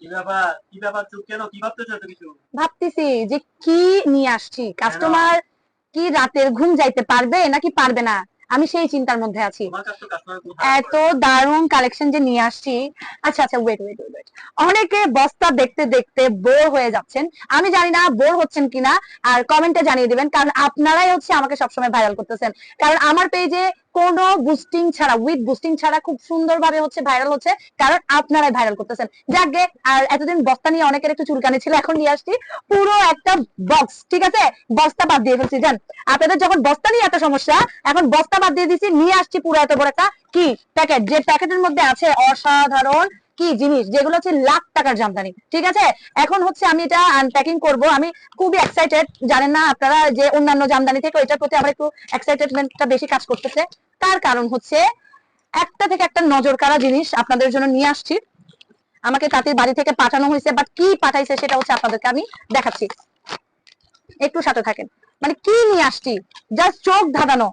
কি ব্যাপার? কি ব্যাপার চুপ কেন? কি ভাবতেছো এত কিছু? ভাবতেছি যে কি নিয়ে আসছি? কাস্টমার কি রাতের ঘুম যাইতে পারবে নাকি পারবে না? আমি সেই চিন্তার মধ্যে আছি। এত দারুণ কালেকশন যে নিয়ে আসছি। আচ্ছা আচ্ছা ওয়েট ওয়েট ওয়েট অনেকে বস্তা দেখতে দেখতে বোর হয়ে যাচ্ছেন। আমি জানি না বোর হচ্ছেন কিনা। আর কমেন্টে জানিয়ে দিবেন কারণ আপনারাই হচ্ছে আমাকে সবসময় ভাইরাল করতেছেন। কারণ আমার পেজে কোনো বুস্টিং ছাড়া উইথ বুস্টিং ছাড়া খুব সুন্দরভাবে হচ্ছে ভাইরাল হচ্ছে। কারণ আপনারাই ভাইরাল করতেছেন। যাকে, আর এতদিন বস্তা নিয়ে অনেকের একটু চুলকানি ছিল, এখন নিয়ে আসছি। পুরো একটা বক্স ঠিক আছে? বস্তা বাদ দিয়ে ফেলছি, জান। আপনাদের যখন বস্তা নিয়ে এত সমস্যা, এখন বস্তা বাদ দিয়ে দিছি, নিয়ে আসছি পুরো এত বড় একটা কি? প্যাকেট যে প্যাকেটের মধ্যে আছে অসাধারণ কি জিনিস? যেগুলো হচ্ছে লাখ টাকার জামদানি। ঠিক আছে? এখন হচ্ছে আমি এটা আনপ্যাকিং করব। আমি খুবই এক্সাইটেড জানেন না আপনারা যে অন্যান্য জামদানি থেকে এটার প্রতি আমার একটু এক্সাইটেডমেন্টটা বেশি কাজ করতেছে। তার কারণ হচ্ছে একটা থেকে একটা নজর কাড়া জিনিস আপনাদের জন্য নিয়ে আসছি। আমাকে তাঁতির বাড়ি থেকে পাঠানো হয়েছে বাট কি পাঠাইছে সেটা হচ্ছে আপনাদেরকে আমি দেখাচ্ছি। একটু সাথে থাকেন। মানে কি নিয়ে আসছি? জাস্ট চোখ ধাঁধানো।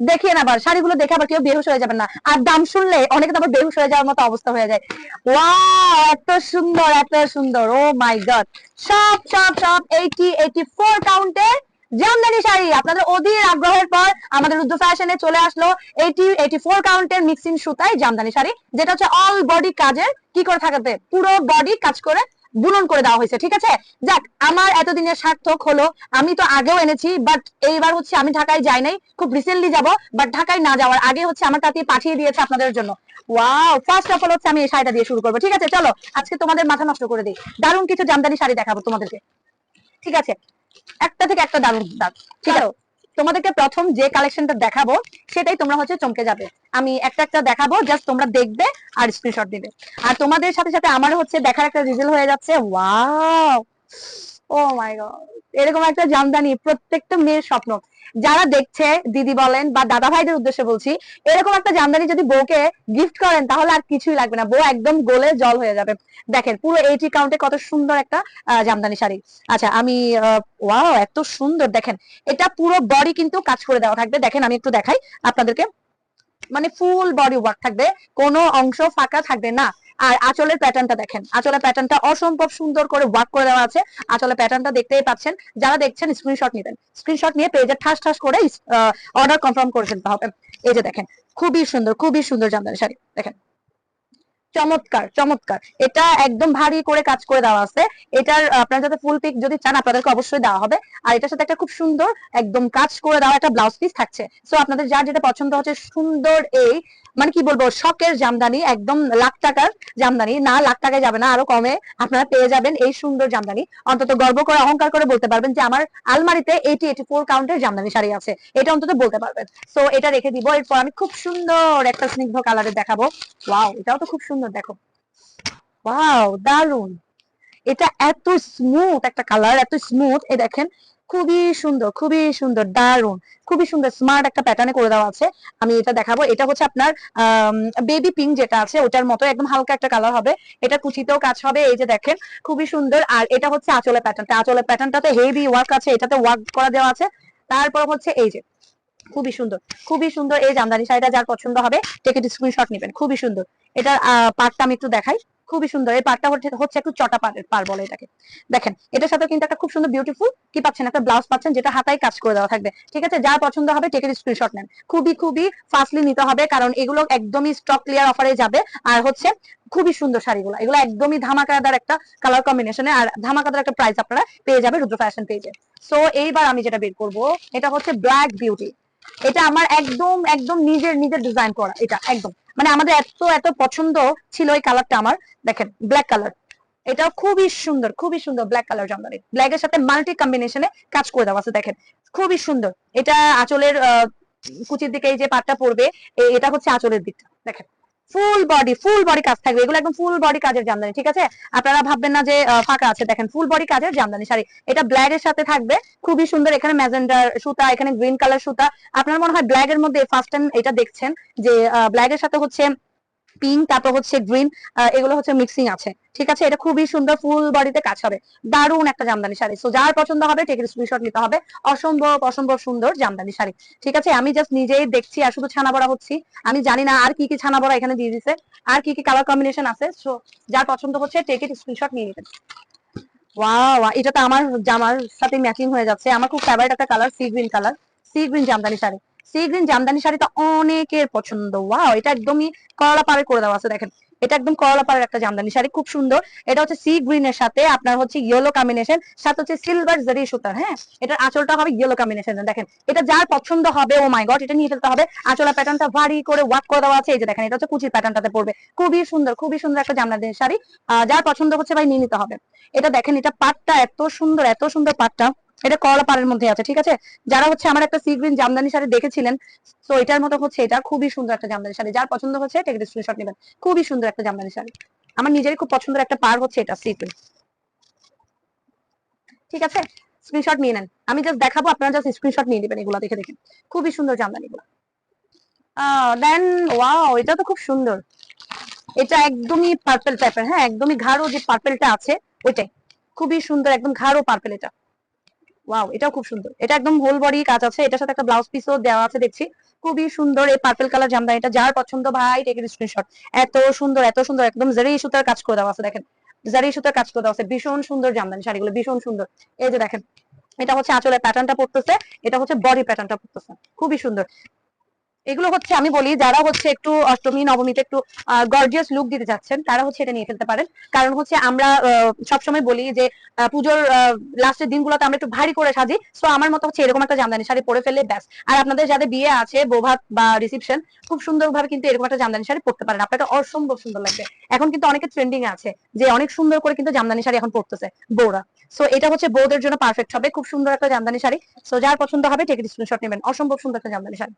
দেখেন আবার, শাড়িগুলো দেখে আবার কেউ বেহুশ হয়ে যাবেন না। আর দাম শুনলে অনেকে তো বেহুশ হয়ে যাওয়ার মতো অবস্থা হয়ে যায়। ওয়াও এত সুন্দর এত সুন্দর। ও মাই গড সব সব সব এইটি এইটি ফোর কাউন্টের জামদানি শাড়ি। আপনাদের অধীর আগ্রহের পর আমাদের রুদ্র ফ্যাশনে চলে আসলো এইটি এইটি ফোর কাউন্টের মিক্সিং সুতায় জামদানি শাড়ি, যেটা হচ্ছে অল বডি কাজের, কি করে থাকাতে পুরো বডি কাজ করে বুনন করে দেওয়া হয়েছে, ঠিক আছে? যাক, আমার এতদিনের সার্থক হলো, আমি তো আগেও এনেছি বাট এইবার হচ্ছে আমি ঢাকায় যাই নাই, খুব রিসেন্টলি যাব বাট ঢাকায় না যাওয়ার আগে হচ্ছে আমার তাতে পাঠিয়ে দিয়েছে আপনাদের জন্য। ওয়াও ফার্স্ট অফ অল হচ্ছে আমি এই শাড়িটা দিয়ে শুরু করব, ঠিক আছে? চলো, আজকে তোমাদের মাথা নষ্ট করে দিই। দারুণ কিছু জামদানি শাড়ি দেখাবো তোমাদেরকে। ঠিক আছে? একটা থেকে একটা দারুণ ঠিক আছে? তোমাদেরকে প্রথম যে কালেকশনটা দেখাবো, সেটাই তোমরা হচ্ছে চমকে যাবে। আমি একটা একটা দেখাবো জাস্ট তোমরা দেখবে আর স্ক্রিনশট দিবে। আর তোমাদের সাথে সাথে আমারও হচ্ছে দেখার একটা রিজেল হয়ে যাচ্ছে। ওয়াও ও মাই গড এরকম একটা জামদানি, প্রত্যেকটা মেয়ের স্বপ্ন। যারা দেখছে, দিদি বলেন বা দাদা ভাইদের উদ্দেশ্যে বলছি, এরকম একটা জামদানি যদি বউকে গিফট করেন, তাহলে আর কিছুই লাগবে না। বউ একদম গোলে জল হয়ে যাবে। দেখেন, পুরো এইটি কাউন্টে কত সুন্দর একটা জামদানি শাড়ি। আচ্ছা আমি ওয়াও এত সুন্দর। দেখেন, এটা পুরো বডি কিন্তু কাজ করে দেওয়া থাকবে। দেখেন, আমি একটু দেখাই। আপনাদেরকে মানে ফুল বডি ওয়ার্ক থাকবে। কোনো অংশ ফাঁকা থাকবে না। আর আচলের প্যাটার্নটা দেখেন। আচলের প্যাটার্নটা অসম্ভব সুন্দর করে ওয়ার্ক করে দেওয়া আছে। আঁচলের প্যাটার্নটা দেখতেই পাচ্ছেন। যারা দেখছেন স্ক্রিনশট নেবেন। স্ক্রিনশট নিয়ে পেজে ঠাস ঠাস করে অর্ডার কনফার্ম করে ফেলতে হবে। এই যে দেখেন, খুবই সুন্দর খুবই সুন্দর জামদানি শাড়ি। দেখেন চমৎকার চমৎকার। এটা একদম ভারী করে কাজ করে দেওয়া আছে। এটার আপনারা যাতে ফুল পিক যদি চান, আপনাদেরকে অবশ্যই দেওয়া হবে। আর এটার সাথে একটা খুব সুন্দর, একদম কাজ করে দেওয়া একটা ব্লাউজ পিস থাকছে। সো আপনাদের যার যেটা পছন্দ হচ্ছে, সুন্দর এই মানে কি বলব, শখের জামদানি, একদম লাখ টাকার জামদানি। না, লাখ টাকায় যাবে না, আরও কমে আপনারা পেয়ে যাবেন এই সুন্দর জামদানি। অন্তত গর্ব করে, অহংকার করে বলতে পারবেন যে, আমার আলমারিতে এইটি এইটি ফোর কাউন্টের জামদানি শাড়ি আছে। এটা অন্তত বলতে পারবেন। সো এটা রেখে দিব। এরপর আমি খুব সুন্দর একটা স্নিগ্ধ কালারের দেখাবো। ওয়াও এটাও তো খুব সুন্দর। দেখো। ওয়াও দারুণ এটা এত স্মুথ একটা কালার এত স্মুথ এই দেখেন, খুবই সুন্দর খুবই সুন্দর দারুণ খুবই সুন্দর স্মার্ট একটা প্যাটার্নে করে দেওয়া আছে। আমি এটা দেখাবো। এটা হচ্ছে আপনার বেবি পিঙ্ক যেটা আছে, ওটার মতো একদম হালকা একটা কালার হবে। এটা কুচিতেও কাজ হবে, এই যে দেখেন, খুবই সুন্দর। আর এটা হচ্ছে আঁচলের প্যাটার্নটা আঁচলের প্যাটার্নটাতে হেভি ওয়ার্ক আছে, এটাতে ওয়ার্ক করা দেওয়া আছে। তারপর হচ্ছে এই যে খুবই সুন্দর খুবই সুন্দর এই জামদানি শাড়িটা যার পছন্দ হবে টেকে স্ক্রিনশট নেবেন, খুবই সুন্দর। এটার পার্টটা আমি একটু দেখাই, খুবই সুন্দর। এই পার্টটা হচ্ছে একটু চটা পার বলে এটাকে। দেখেন, এটার সাথে কিন্তু একটা খুব সুন্দর বিউটিফুল কি পাচ্ছেন? একটা ব্লাউজ পাচ্ছেন, যেটা হাতায় কাজ করে দেওয়া থাকবে। ঠিক আছে? যার পছন্দ হবে টেকের স্ক্রিনশট নেন। খুবই খুবই ফাস্টলি নিতে হবে, কারণ এগুলো একদমই স্টক ক্লিয়ার অফারে যাবে। আর হচ্ছে, খুবই সুন্দর শাড়িগুলো। এগুলো একদমই ধামাকাদার একটা কালার কম্বিনেশনে আর ধামাকাদার একটা প্রাইস আপনারা পেয়ে যাবে রুদ্র ফ্যাশন পেজে সো এইবার আমি যেটা বের করব, এটা হচ্ছে ব্ল্যাক বিউটি এটা আমার একদম একদম নিজের নিজের ডিজাইন করা এটা, একদম। মানে আমাদের এত এত পছন্দ ছিল এই কালারটা আমার। দেখেন ব্ল্যাক কালার এটা খুবই সুন্দর খুবই সুন্দর ব্ল্যাক কালার জামদানি। ব্ল্যাক এর সাথে মাল্টি কম্বিনেশনে কাজ করে দেওয়া আছে, দেখেন। খুবই সুন্দর। এটা আঁচলের কুচির দিকে এই যে পাটটা পড়বে এটা হচ্ছে আঁচলের দিকটা, দেখেন। ফুল বডি ফুল বডি কাজ থাকবে। এগুলো একদম ফুল বডি কাজের জামদানি, ঠিক আছে? আপনারা ভাববেন না যে ফাঁকা আছে। দেখেন ফুল বডি কাজের জামদানি শাড়ি। এটা ব্ল্যাক এর সাথে থাকবে। খুবই সুন্দর এখানে ম্যাজেন্ডার সুতা, এখানে গ্রিন কালার সুতা। আপনার মনে হয় ব্ল্যাক এর মধ্যে ফার্স্ট টাইম এটা দেখছেন যে ব্ল্যাক এর সাথে হচ্ছে পিঙ্ক তারপর হচ্ছে গ্রিন এগুলো হচ্ছে মিক্সিং আছে। ঠিক আছে? এটা খুবই সুন্দর ফুল বডিতে কাজ হবে। দারুণ একটা জামদানি শাড়ি। সো যার পছন্দ হবে টেকের স্ক্রিনশট নিতে হবে। অসম্ভব অসম্ভব সুন্দর জামদানি শাড়ি। ঠিক আছে? আমি জাস্ট নিজেই দেখছি আর শুধু ছানা বড়া হচ্ছি। আমি জানি না আর কি কি ছানা বড়া এখানে দিয়ে দিছে, আর কি কি কালার কম্বিনেশন আছে। সো যার পছন্দ হচ্ছে টেকের স্ক্রিনশট নিয়ে নেবেন ওয়াও এটা তো আমার জামার সাথে ম্যাচিং হয়ে যাচ্ছে। আমার খুব ফেভারিট একটা colour sea green colour sea green jamdani sari. Sea green jamdani শাড়িটা অনেকের পছন্দ। ওয়াও এটা একদমই করলা পাড়ে করে দেওয়া আছে, দেখেন। এটা একদম করলা পাড়ের একটা জামদানি শাড়ি, খুব সুন্দর। এটা হচ্ছে সি গ্রিন এর সাথে আপনার হচ্ছে ইয়েলো কম্বিনেশন সাথে হচ্ছে সিলভার জারি সুতার হ্যাঁ? এটার আঁচলটা হবে ইয়েলো কম্বিনেশন দেখেন। এটা যার পছন্দ হবে ও মাই গড এটা নিয়ে ফেলতে হবে। আঁচলা প্যাটার্নটা ভারী করে ওয়াক করে দেওয়া আছে। এই যে দেখেন, এটা হচ্ছে কুচির প্যাটার্নটাতে পড়বে। খুবই সুন্দর খুবই সুন্দর একটা জামদানি শাড়ি। যার পছন্দ হচ্ছে ভাই নিয়ে নিতে হবে। এটা দেখেন, এটা পাটটা এত সুন্দর এত সুন্দর পাটটা। এটা করলা পাড়ের মধ্যে আছে, ঠিক আছে? যারা হচ্ছে আমার একটা সি গ্রিন জামদানি শাড়ি দেখেছিলেন, তো এটার মতো হচ্ছে এটা খুবই সুন্দর একটা জামদানি শাড়ি। যার পছন্দ হচ্ছে টেকেট স্ক্রিনশট নেবেন। খুবই সুন্দর একটা জামদানি শাড়ি। আমার নিজেরই খুব পছন্দের একটা পার হচ্ছে এটা সি গ্রিন ঠিক আছে? স্ক্রিনশট নিয়ে নেন। আমি জাস্ট দেখাবো, আপনারা জাস্ট স্ক্রিনশট নিয়ে নেবেন এগুলো দেখে দেখেন খুবই সুন্দর জামদানি গুলো দেন ওয়াও এটা তো খুব সুন্দর। এটা একদমই পার্পেল টাইপের হ্যাঁ একদমই ঘাড়ো যে পার্পেলটা আছে, ওইটাই। খুবই সুন্দর, একদম ঘাড়ো পার্পেল এটা। ওয়াও এটাও খুব সুন্দর। এটা একদম হোল বডি কাজ আছে। এটার সাথে একটা ব্লাউজ পিসও দেওয়া আছে, দেখছি। খুবই সুন্দর এই পার্পল কালার জামদানি। এটা যার পছন্দ, ভাই টেক স্ক্রিনশট এত সুন্দর এত সুন্দর, একদম জারি সুতার কাজ করে দেওয়া আছে, দেখেন। জারি সুতার কাজ করে দেওয়া আছে। ভীষণ সুন্দর জামদানি শাড়িগুলো, ভীষণ সুন্দর। এই যে দেখেন, এটা হচ্ছে আঁচলের প্যাটার্নটা পড়তেছে। এটা হচ্ছে বডি প্যাটার্নটা পড়তেছে। খুবই সুন্দর। এগুলো হচ্ছে আমি বলি যারা হচ্ছে একটু অষ্টমী, নবমীতে একটু গর্জিয়াস লুক দিতে চাচ্ছেন, তারা হচ্ছে এটা নিয়ে ফেলতে পারেন। কারণ হচ্ছে আমরা সবসময় বলি যে পুজোর লাস্টের দিনগুলোতে আমরা একটু ভারী করে সাজি। সো আমার মতো হচ্ছে এরকম একটা জামদানি শাড়ি পরে ফেললে ব্যাস। আর আপনাদের যাদের বিয়ে আছে, বৌভাত বা রিসেপশন খুব সুন্দরভাবে কিন্তু এরকম একটা জামদানি শাড়ি পরতে পারেন। আপনাকে অসম্ভব সুন্দর লাগবে। এখন কিন্তু অনেকে ট্রেন্ডিং আছে যে, অনেক সুন্দর করে কিন্তু জামদানি শাড়ি এখন পরতেছে বৌরা সো এটা হচ্ছে বৌদের জন্য পারফেক্ট হবে। খুব সুন্দর একটা জামদানি শাড়ি। সো যার পছন্দ হবে টেকেট স্ক্রিনশট নেবেন। অসম্ভব সুন্দর একটা জামদানি শাড়ি।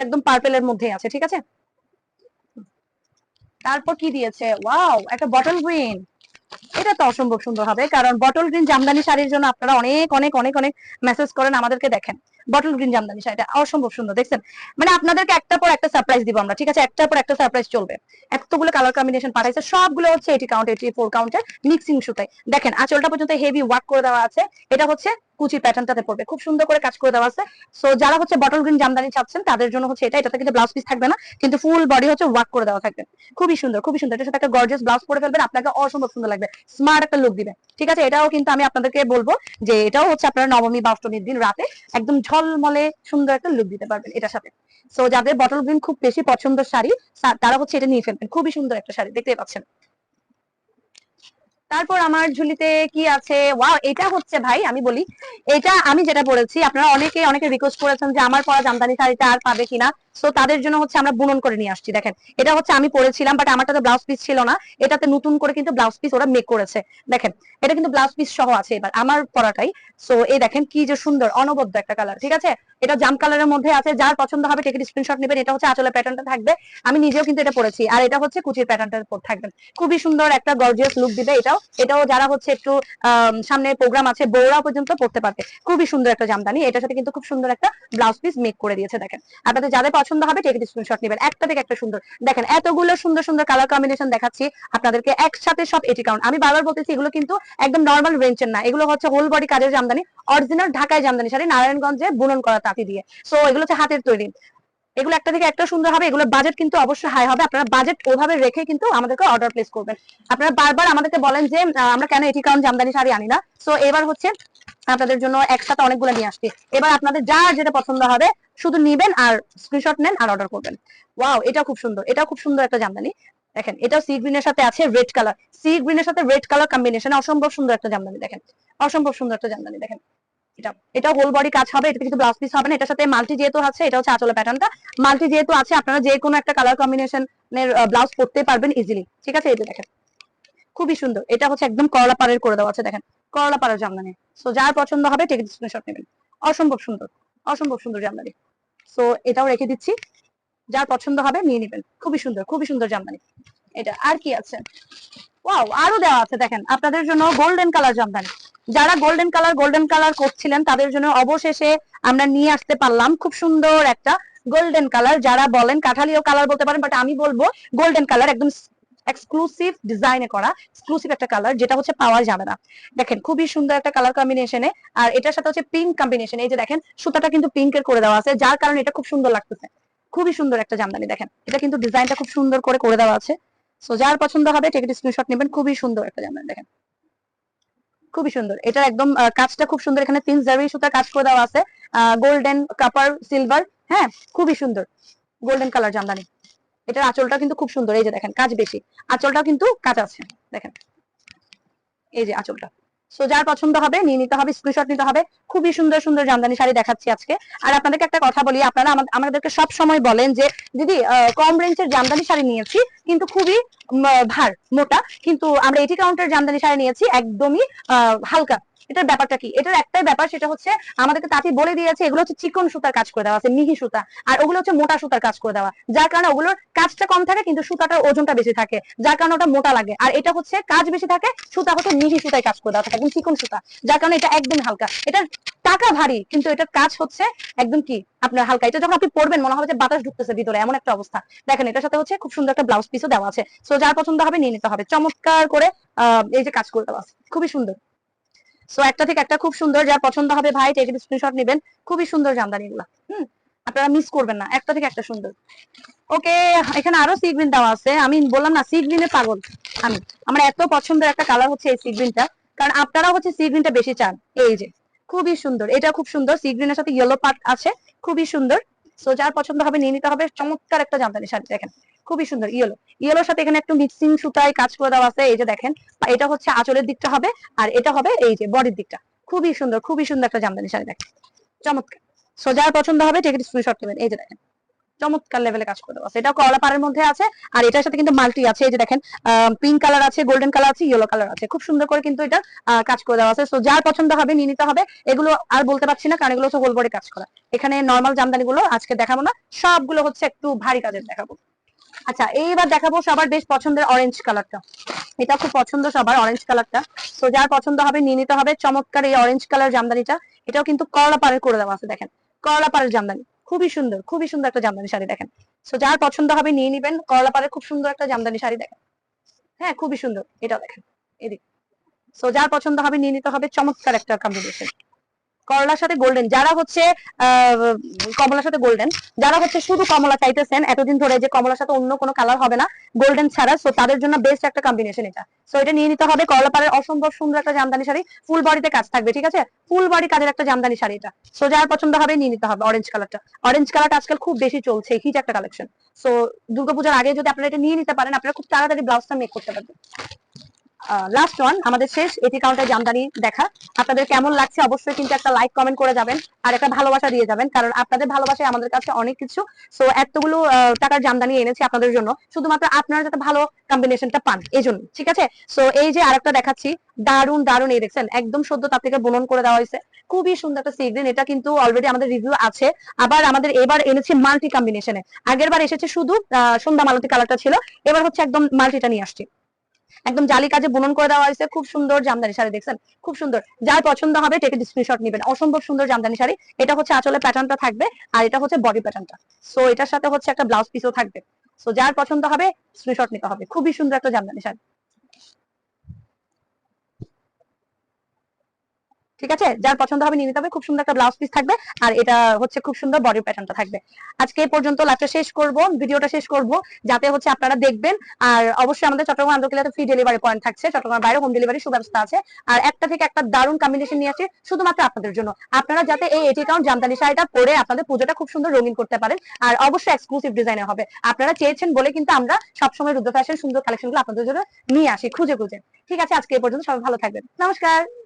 একদম পার্পেলের মধ্যেই আছে, ঠিক আছে? তারপর কি দিয়েছে? ওয়াও একটা বটল গ্রিন এটা তো অসম্ভব সুন্দর হবে, কারণ বটল গ্রিন জামদানি শাড়ির জন্য আপনারা অনেক অনেক অনেক অনেক মেসেজ করেন, আমাদেরকে দেখেন। বটল গ্রিন জামদানি শাড়িটা অসম্ভব সুন্দর, দেখছেন? মানে আপনাদেরকে একটা পর একটা সারপ্রাইজ দিব আমরা, ঠিক আছে? একটার পর একটা সারপ্রাইজ চলবে। এতগুলো কালার কম্বিনেশন পাঠাইছে, সবগুলো হচ্ছে এটি কাউন্ট এটি ফোর কাউন্টের মিক্সিং সুতাই দেখেন, আঁচলটা পর্যন্ত হেভি ওয়ার্ক করে দেওয়া আছে, এটা হচ্ছে কুচি প্যাটার্নটাতে পড়বে, খুব সুন্দর করে কাজ করে দেওয়া আছে। সো যারা হচ্ছে বটল গ্রিন জামদানি চাচ্ছেন, তাদের জন্য হচ্ছে এটা, এটাতে কিন্তু ব্লাউজ পিস থাকবে না, কিন্তু ফুল বডি হচ্ছে ওয়ার্ক করে দেওয়া থাকবে। খুবই সুন্দর খুবই সুন্দর, এটার সাথে একটা গর্জিয়াস ব্লাউজ পরে ফেলবেন, আপনাকে অসম্ভব সুন্দর লাগবে স্মার্ট একটা লুক দিবে। ঠিক আছে? এটাও কিন্তু আমি আপনাদেরকে বলব যে, এটাও হচ্ছে আপনারা নবমী বা অষ্টমীর দিন রাতে একদম ঝলমলে সুন্দর একটা লুক দিতে পারবেন এটার সাথে। সো যাদের বটল গ্রিন খুব বেশি পছন্দের শাড়ি তারা হচ্ছে এটা নিয়ে ফেলবেন। খুবই সুন্দর একটা শাড়ি দেখতে পাচ্ছেন। তারপর আমার ঝুলিতে কি আছে? ওয়াও এটা হচ্ছে ভাই, আমি বলি, এটা আমি যেটা পড়েছি, আপনারা অনেকে অনেকে রিকোয়েস্ট করেছেন যে আমার পরা জামদানি শাড়িটা আর পাবে কিনা। সো তাদের জন্য হচ্ছে আমরা বুনন করে নিয়ে আসছি, দেখেন। এটা হচ্ছে আমি পড়েছিলাম বাট আমারটাতে ব্লাউজ পিস ছিল না। এটাতে নতুন করে কিন্তু ব্লাউজ পিস ওরা মেক করেছে। দেখেন, এটা কিন্তু ব্লাউজ পিস সহ আছে এবার, আমার পরাটাই। সো এই দেখেন কি যে সুন্দর, অনবদ্য একটা কালার ঠিক আছে? এটা জাম কালারের মধ্যে আছে, যার পছন্দ হবে টেকেট স্ক্রিনশট নেবেন, এটা হচ্ছে আঁচলের প্যাটার্নটা থাকবে। আমি নিজেও কিন্তু এটা পড়েছি আর এটা হচ্ছে কুচির প্যাটার্নটার উপর থাকবেন খুবই সুন্দর একটা গর্জিয়াস লুক দিবে এটাও। এটাও যারা হচ্ছে একটু সামনে প্রোগ্রাম আছে বৌরাও পর্যন্ত পড়তে পারবে। খুবই সুন্দর একটা জামদানি। এটার সাথে কিন্তু খুব সুন্দর একটা ব্লাউজ পিস মেক করে দিয়েছে, দেখেন। আপনাদের যাদের পছন্দ হবে টেকেট স্ক্রিনশট নেবেন। একটা থেকে একটা সুন্দর। দেখেন, এতগুলো সুন্দর সুন্দর কালার কম্বিনেশন দেখাচ্ছি আপনাদেরকে। একসাথে সব এটি কারণ আমি বারবার বলতেছি, এগুলো কিন্তু একদম নর্মাল রেঞ্জের না। এগুলো হচ্ছে হোল বডি কাজের জামদানি। অরিজিনাল ঢাকায় জামদানি শাড়ি, নারায়ণগঞ্জে বুনন করা তাঁতি দিয়ে। সো এগুলো হচ্ছে হাতের তৈরি। এগুলো একটা থেকে একটা সুন্দর হবে, এগুলোর বাজেট কিন্তু অবশ্যই হাই হবে। আপনারা বাজেট ওভাবে রেখে কিন্তু আমাদেরকে অর্ডার প্লেস করবেন। আপনারা বারবার আমাদেরকে বলেন যে আমরা কেন এটি কারণ জামদানি শাড়ি আনি না? সো এবার হচ্ছে আপনাদের জন্য একসাথে অনেকগুলো নিয়ে আসছি। এবার আপনাদের যার যেটা পছন্দ হবে, শুধু নিবেন আর স্ক্রিনশট নেন আর অর্ডার করবেন। ওয়াও এটা খুব সুন্দর এটা খুব সুন্দর একটা জামদানি। দেখেন, এটাও সি গ্রিন এর সাথে আছে রেড কালার সি গ্রিন এর সাথে রেড কালার কম্বিনেশন অসম্ভব সুন্দর একটা জামদানি দেখেন। অসম্ভব সুন্দর একটা জামদানি দেখেন। এটা এটা হোল বডি কাজ হবে এটা কিন্তু ব্লাউজ পিস হবে না, এটার সাথে মাল্টি যেহেতু আছে, এটা হচ্ছে আঁচলের প্যাটার্নটা মাল্টি যেহেতু আছে, আপনারা যে কোনো একটা কালার কম্বিনেশনের ব্লাউজ পরতে পারবেন ইজিলি ঠিক আছে? এটা দেখেন, খুবই সুন্দর। এটা হচ্ছে একদম করলা পাড়ের করে দেওয়া আছে, দেখেন। করলা পাড়ের জামদানি। সো যার পছন্দ হবে টেকেট স্ক্রিনশট নেবেন। অসম্ভব সুন্দর অসম্ভব সুন্দর জামদানি। সো এটাও রেখে দিচ্ছি। যার পছন্দ হবে, নিয়ে নেবেন। খুবই সুন্দর খুবই সুন্দর জামদানি। এটা, আর কি আছে? ওয়াও আরও দেওয়া আছে, দেখেন। আপনাদের জন্য গোল্ডেন কালার জামদানি। যারা গোল্ডেন কালার গোল্ডেন কালার করছিলেন, তাদের জন্য অবশেষে আমরা নিয়ে আসতে পারলাম খুব সুন্দর একটা গোল্ডেন কালার যারা বলেন কাঠালিও কালার বলতে পারেন বাট আমি বলব গোল্ডেন কালার একদম এক্সক্লুসিভ ডিজাইনে করা এক্সক্লুসিভ একটা কালার যেটা হচ্ছে পাওয়া যাবে না। দেখেন খুবই সুন্দর একটা কালার কম্বিনেশনে আর এটার সাথে হচ্ছে পিঙ্ক কম্বিনেশন এই যে দেখেন সুতাটা কিন্তু পিঙ্কের করে দেওয়া আছে, যার কারণে এটা খুব সুন্দর লাগতেছে। খুবই সুন্দর একটা জামদানি, দেখেন। এটা কিন্তু ডিজাইনটা খুব সুন্দর করে করে দেওয়া আছে। সো যার পছন্দ হবে টিকিট স্ক্রিনশট নেবেন, খুবই সুন্দর একটা জামদানি, দেখেন। খুবই সুন্দর। এটা একদম কাজটা খুব সুন্দর। এখানে তিন জারি সুতা কাজ করে দেওয়া আছে। গোল্ডেন কাপার সিলভার হ্যাঁ খুবই সুন্দর। Golden colour jamdani. এটার আঁচলটা কিন্তু খুব সুন্দর। এই যে দেখেন, কাজ বেশি। আঁচলটাও কিন্তু কাজ আছে। দেখেন। এই যে আঁচলটা। সো যার পছন্দ হবে, নিয়ে নিতে হবে স্ক্রিনশট নিতে হবে। খুবই সুন্দর সুন্দর জামদানি শাড়ি দেখাচ্ছি আজকে। আর আপনাদেরকে একটা কথা বলি, আপনারা আমাদেরকে সব সময় বলেন যে, দিদি কম রেঞ্জের জামদানি শাড়ি নিয়েছি, কিন্তু খুবই ভার, মোটা। কিন্তু আমরা এটি কাউন্টার জামদানি শাড়ি নিয়েছি, একদমই হালকা। এটার ব্যাপারটা কি? এটার একটাই ব্যাপার সেটা হচ্ছে আমাদেরকে তাঁতি বলে দিয়েছে, এগুলো হচ্ছে চিকন সুতার কাজ করে দেওয়া আছে মিহি সুতা, আর ওগুলো হচ্ছে মোটা সুতার কাজ করে দেওয়া, যার কারণে ওগুলোর কাজটা কম থাকে কিন্তু সুতাটার ওজনটা বেশি থাকে, যার কারণে ওটা মোটা লাগে, আর এটা হচ্ছে কাজ বেশি থাকে, সুতা হচ্ছে মিহি সুতায় কাজ করে দেওয়া থাকে, একদম চিকন সুতা, যার কারণে এটা একদম হালকা এটার টাকা ভারী, কিন্তু এটার কাজ হচ্ছে একদম কি? আপনার হালকা, এটা যখন আপনি পড়বেন মনে হবে যে বাতাস ঢুকতেছে ভিতরে, এমন একটা অবস্থা। দেখেন, এটার সাথে হচ্ছে খুব সুন্দর একটা ব্লাউজ পিসও দেওয়া আছে সো যার পছন্দ হবে নিয়ে নিতে হবে, চমৎকার করে এই যে কাজ করে দেওয়া আছে, খুবই সুন্দর। সো একটা থেকে একটা খুব সুন্দর, যার পছন্দ হবে ভাই টেকিট স্ক্রিনশট নেবেন, খুবই সুন্দর জামদানি গুলা। হুম, আপনারা মিস করবেন না, একটা থেকে একটা সুন্দর। ওকে এখানে আরও সি গ্রিন দেওয়া আছে। আমি বললাম না সি গ্রিনের পাগল। আমি, আমার এত পছন্দের একটা কালার হচ্ছে এই সি গ্রিনটা কারণ আপনারা হচ্ছে সি গ্রিনটা বেশি চান, এই যে। খুবই সুন্দর এটা খুব সুন্দর সি গ্রিনের সাথে ইয়েলো পার্ট আছে, খুবই সুন্দর। সো যার পছন্দ হবে নিয়ে নিতে হবে। চমৎকার একটা জামদানি শাড়ি, দেখেন। খুবই সুন্দর, ইয়েলো। ইয়েলোর সাথে এখানে একটু মিক্সিং সুতায় কাজ করে দেওয়া আছে, এই যে দেখেন। এটা হচ্ছে আঁচলের দিকটা হবে, আর এটা হবে এই যে বডির দিকটা। খুবই সুন্দর খুবই সুন্দর একটা জামদানি শাড়ি, দেখেন। চমৎকার। সো যার পছন্দ হবে টিকিট স্ক্রিনশট নেবেন, এই যে দেখেন। চমৎকার লেভেলে কাজ করে দেওয়া আছে। এটা কলা পাড়ের মধ্যে আছে, আর এটার সাথে কিন্তু মাল্টি আছে, এই যে দেখেন পিঙ্ক কালার আছে গোল্ডেন কালার আছে ইয়েলো কালার আছে। খুব সুন্দর করে কিন্তু এটা কাজ করে দেওয়া আছে। সো যার পছন্দ হবে, নিয়ে নিতে হবে। এগুলো আর বলতে পারছি না, কারণ এগুলো হচ্ছে হোল বডি কাজ করা। এখানে নর্মাল জামদানি গুলো আজকে দেখাবো না, সবগুলো হচ্ছে একটু ভারী কাজের দেখাবো। আচ্ছা এইবার দেখাবো সবার বেশ পছন্দের অরেঞ্জ কালারটা এটা খুব পছন্দ সবার অরেঞ্জ কালারটা তো যার পছন্দ হবে, নিয়ে নিতে হবে। চমৎকার এই অরেঞ্জ কালার জামদানিটা। এটাও কিন্তু করলা পাড়ের করে দেওয়া আছে, দেখেন। করলা পাড়ের জামদানি। খুবই সুন্দর খুবই সুন্দর একটা জামদানি শাড়ি দেখেন। সো যার পছন্দ হবে নিয়ে নিবেন। করলা খুব সুন্দর একটা জামদানি শাড়ি দেখেন। হ্যাঁ খুবই সুন্দর। এটাও দেখেন। এদিক। সো যার পছন্দ হবে নিয়ে নিতে হবে। চমৎকার একটা কম্বিনেশন করলার সাথে গোল্ডেন যারা হচ্ছে কমলার সাথে গোল্ডেন যারা হচ্ছে শুধু কমলা চাইতেছেন, এতদিন ধরে যে কমলার সাথে অন্য কোনো কালার হবে না গোল্ডেন ছাড়া সো তাদের জন্য বেস্ট একটা কম্বিনেশন এটা। সো এটা নিয়ে নিতে হবে করলা পাড়ের অসম্ভব সুন্দর একটা জামদানি শাড়ি, ফুল বডিতে কাজ থাকবে, ঠিক আছে? ফুল বডি কাজের একটা জামদানি শাড়ি এটা। সো যার পছন্দ হবে নিয়ে নিতে হবে অরেঞ্জ কালারটা অরেঞ্জ কালারটা আজকাল খুব বেশি চলছে হিট একটা কালেকশন সো দুর্গাপূজার আগে যদি আপনারা এটা নিয়ে নিতে পারেন, আপনারা খুব তাড়াতাড়ি ব্লাউজটা মেক করতে পারবেন। লাস্ট ওয়ান আমাদের শেষ এটি কাউন্টার জামদানি দেখা। আপনাদের কেমন লাগছে অবশ্যই কিন্তু একটা লাইক কমেন্ট করে যাবেন আর একটা ভালোবাসা দিয়ে যাবেন, কারণ আপনাদের ভালোবাসায় আমাদের কাছে অনেক কিছু। সো এতগুলো টাকার জামদানি এনেছি আপনাদের জন্য, শুধুমাত্র আপনারা যাতে ভালো কম্বিনেশনটা পান এই জন্য ঠিক আছে? সো এই যে আরেকটা দেখাচ্ছি দারুণ দারুণ এই দেখছেন, একদম সদ্য তার থেকে বুনন করে দেওয়া হয়েছে। খুবই সুন্দর একটা সিগ্রিন এটা কিন্তু অলরেডি আমাদের রিভিউ আছে। আবার আমাদের এবার এনেছি মাল্টি কম্বিনেশনে আগের বার এসেছে শুধু সন্ধ্যা মালতি কালারটা ছিল, এবার হচ্ছে একদম মাল্টিটা নিয়ে আসছি। একদম জালি কাজে বুনন করে দেওয়া হয়েছে। খুব সুন্দর জামদানি শাড়ি, দেখছেন? খুব সুন্দর। যার পছন্দ হবে টেকে স্ক্রিনশট নেবেন। অসম্ভব সুন্দর জামদানি শাড়ি। এটা হচ্ছে আঁচলের প্যাটার্নটা থাকবে আর এটা হচ্ছে বডি প্যাটার্নটা সো এটার সাথে হচ্ছে একটা ব্লাউজ পিসও থাকবে। সো যার পছন্দ হবে স্ক্রিনশট নিতে হবে। খুবই সুন্দর একটা জামদানি শাড়ি। ঠিক আছে? যার পছন্দ হবে নিয়ে নিতে হবে। খুব সুন্দর একটা ব্লাউজ পিস থাকবে। আর এটা হচ্ছে খুব সুন্দর বডি প্যাটার্নটা থাকবে। আজকে পর্যন্ত লাইভটা শেষ করব। ভিডিওটা শেষ করব। যাতে হচ্ছে আপনারা দেখবেন। আর অবশ্যই আমাদের চট্টগ্রাম আন্দোলনে ফ্রি ডেলিভারি পয়েন্ট থাকছে। চট্টগ্রাম বাইরে হোম ডেলিভারি সুব্যবস্থা আছে। আর একটা থেকে একটা দারুণ কম্বিনেশন নিয়ে আসছে শুধুমাত্র আপনাদের জন্য। আপনারা যাতে এই এটি কাউন্ট জামদানি শাড়িটা পরে আপনাদের পুজোটা খুব সুন্দর রঙিন করতে পারেন। আর অবশ্যই এক্সক্লুসিভ ডিজাইনে হবে। আপনারা চেয়েছেন বলে কিন্তু আমরা সবসময় রুদ্র ফ্যাশন সুন্দর কালেকশনগুলো আপনাদের জন্য নিয়ে আসি খুঁজে খুঁজে। ঠিক আছে? আজকে এই পর্যন্ত সবাই ভালো থাকবেন। নমস্কার!